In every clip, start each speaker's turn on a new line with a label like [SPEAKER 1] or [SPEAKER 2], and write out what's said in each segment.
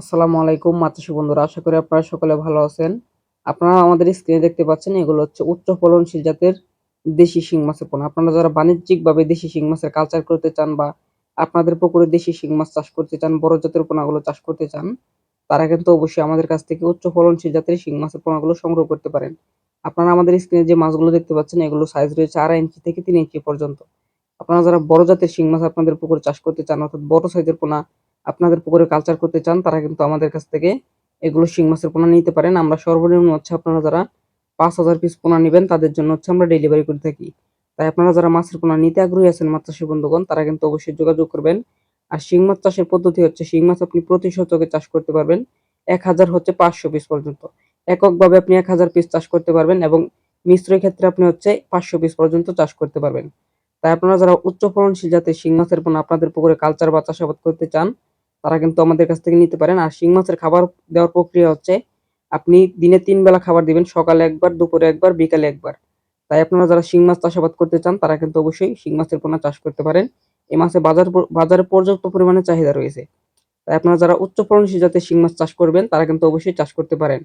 [SPEAKER 1] আসসালামু আলাইকুম মাতৃ বন্ধুরা, আশা করি আপনারা সকলে ভালো আছেন। আপনারা আমাদের স্ক্রিনে দেখতে পাচ্ছেন, এগুলো হচ্ছে উচ্চ ফলনশীল জাতের দেশি শিং মাছের পোনা। আপনারা যারা বাণিজ্যিকভাবে দেশি শিং মাছের কালচার করতে চান বা আপনাদের পুকুরে দেশি শিং মাছ চাষ করতে চান, বড় জাতের পোনাগুলো চাষ করতে চান, তারা কিন্তু অবশ্যই আমাদের কাছ থেকে উচ্চ ফলনশীল জাতের শিং মাছের পোনাগুলো সংগ্রহ করতে পারেন। আপনারা আমাদের স্ক্রিনে যে মাছগুলো দেখতে পাচ্ছেন, এগুলো সাইজ রয়েছে আড়াই ইঞ্চি থেকে তিন ইঞ্চি পর্যন্ত। আপনারা যারা বড় জাতের শিং মাছ আপনাদের পুকুরে চাষ করতে চান, অর্থাৎ বড় সাইজের পোনা আপনাদের পুকুরে কালচার করতে চান, তারা কিন্তু আমাদের কাছ থেকে এগুলো শিং মাছের পোনা নিতে পারেন। আমরা সর্বনিম্ন হচ্ছে আপনারা যারা পাঁচ হাজার পিস পোনা নেবেন, তাদের জন্য হচ্ছে আমরা ডেলিভারি করে থাকি। তাই আপনারা যারা মাছের পোনা নিতে আগ্রহী আছেন, মাছ চাষী বন্ধুগণ, তারা কিন্তু অবশ্যই যোগাযোগ করবেন। আর শিং মাছ চাষের পদ্ধতি হচ্ছে, শিং মাছ আপনি প্রতি শতকে চাষ করতে পারবেন এক হাজার হচ্ছে পাঁচশো পিস পর্যন্ত। এককভাবে আপনি এক হাজার পিস চাষ করতে পারবেন এবং মিশ্র ক্ষেত্রে আপনি হচ্ছে পাঁচশো পিস পর্যন্ত চাষ করতে পারবেন। তাই আপনারা যারা উচ্চ ফলনশীল জাতের শিং মাছের পোনা আপনাদের পুকুরে কালচার বা চাষাবাদ করতে চান তারা কিন্তু আমাদের কাছ থেকে নিতে পারেন। আর শিং মাছের খাবার দেওয়ার প্রক্রিয়া হচ্ছে, আপনি দিনে তিন বেলা খাবার দিবেন, সকালে একবার, দুপুরে একবার, বিকালে একবার। তাই আপনারা যারা শিং মাছ চাষাবাদ করতে চান, তারা কিন্তু অবশ্যই শিং মাছের পোনা চাষ করতে পারেন। এই মাছে বাজার বাজারে পর্যাপ্ত পরিমাণে চাহিদা রয়েছে। তাই আপনারা যারা উচ্চ ফলনশীল জাতের শিং মাছ চাষ করবেন, তারা কিন্তু অবশ্যই চাষ করতে পারেন।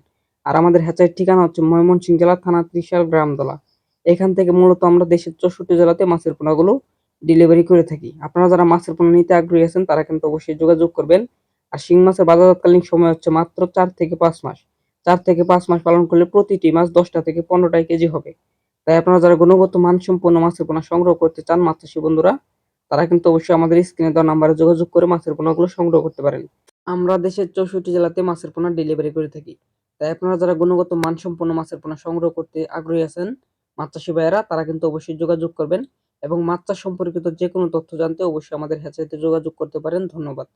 [SPEAKER 1] আর আমাদের হ্যাচারির ঠিকানা হচ্ছে ময়মনসিংহ জেলা, থানা ত্রিশাল, গ্রামদলা। এখান থেকে মূলত আমরা দেশের চৌষট্টি জেলাতে মাছের পোনাগুলো ডেলিভারি করে থাকি। আপনারা যারা মাছের পণ্য নিতে আগ্রহী আছেন, তারা কিন্তু অবশ্যই যোগাযোগ করবেন। আর শিং মাছের বাজারজাতকালীন সময় হচ্ছে মাত্র চার থেকে পাঁচ মাস। চার থেকে পাঁচ মাস পালন করলে প্রতিটি মাছ দশটা থেকে পনেরোটাই কেজি হবে। তাই আপনারা যারা গুণগত মানসম্পন্ন মাছের পোনা সংগ্রহ করতে চান মাছ বন্ধুরা, তারা কিন্তু অবশ্যই আমাদের স্ক্রিনে দেওয়া নাম্বারে যোগাযোগ করে মাছের পোনাগুলো সংগ্রহ করতে পারেন। আমরা দেশের চৌষট্টি জেলাতে মাছের পোনা ডেলিভারি করে থাকি। তাই আপনারা যারা গুণগত মানসম্পন্ন মাছের পোনা সংগ্রহ করতে আগ্রহী আছেন মাছ চাষী ভাইয়েরা, তারা কিন্তু অবশ্যই যোগাযোগ করবেন। এবং মাত্রা সম্পর্কিত যে কোনো তথ্য জানতে অবশ্যই আমাদের হ্যাচারিতে যোগাযোগ করতে পারেন। ধন্যবাদ।